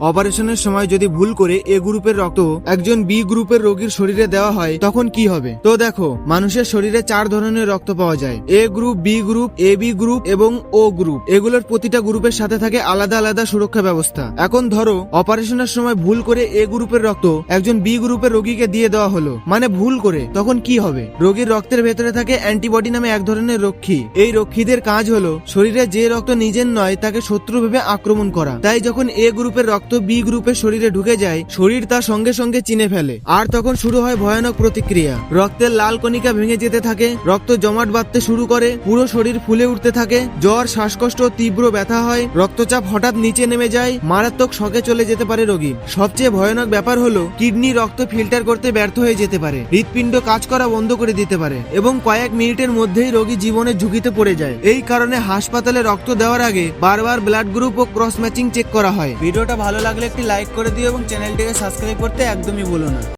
অপারেশনের সময় যদি ভুল করে এ গ্রুপের রক্ত একজন বি গ্রুপের রোগীর শরীরে দেওয়া হয়, তখন কি হবে? তো দেখো, মানুষের শরীরে চার ধরনের রক্ত পাওয়া যায়। A group, B group, A B group এবং ও গ্রুপ। এগুলোর প্রতিটা গ্রুপের সাথে থাকে আলাদা আলাদা সুরক্ষা ব্যবস্থা। এখন ধরো, অপারেশনের সময় ভুল করে এ গ্রুপের রক্ত একজন বি গ্রুপের রোগীকে দিয়ে দেওয়া হলো। মানে ভুল করে, তখন কি হবে? রোগীর রক্তের ভেতরে থাকে অ্যান্টিবডি নামে এক ধরনের রক্ষী। এই রক্ষীদের কাজ হলো, শরীরে যে রক্ত নিজের নয়, তাকে শত্রু ভেবে আক্রমণ করা। তাই যখন এ গ্রুপের রক্ত বি গ্রুপের শরীরে ঢুকে যায়, শরীর তা সঙ্গে সঙ্গে চিনে ফেলে। আর তখন শুরু হয় ভয়ানক প্রতিক্রিয়া। রক্তের লাল কণিকা ভেঙে যেতে থাকে, রক্ত জমাট বাঁধতে শুরু করে, পুরো শরীর ফুলে উঠতে থাকে, জ্বর, শ্বাসকষ্ট, তীব্র ব্যথা হয়, রক্তচাপ হঠাৎ নিচে নেমে যায়, মারাত্মক শখে চলে যেতে পারে রোগী। সবচেয়ে ভয়ানক ব্যাপার হলো, কিডনি রক্ত ফিল্টার করতে ব্যর্থ হয়ে যেতে পারে, হৃৎপিণ্ড কাজ করা বন্ধ করে দিতে পারে, এবং কয়েক মিনিটের মধ্যেই রোগী জীবনের ঝুঁকিতে পড়ে যায়। এই কারণে হাসপাতালে রক্ত দেওয়ার আগে বারবার ব্লাড গ্রুপ ও ক্রস ম্যাচিং চেক করা হয়। ভিডিওটা ভালো লাগলে একটি লাইক করে দিও এবং চ্যানেলটিকে সাবস্ক্রাইব করতে একদমই ভুলো না।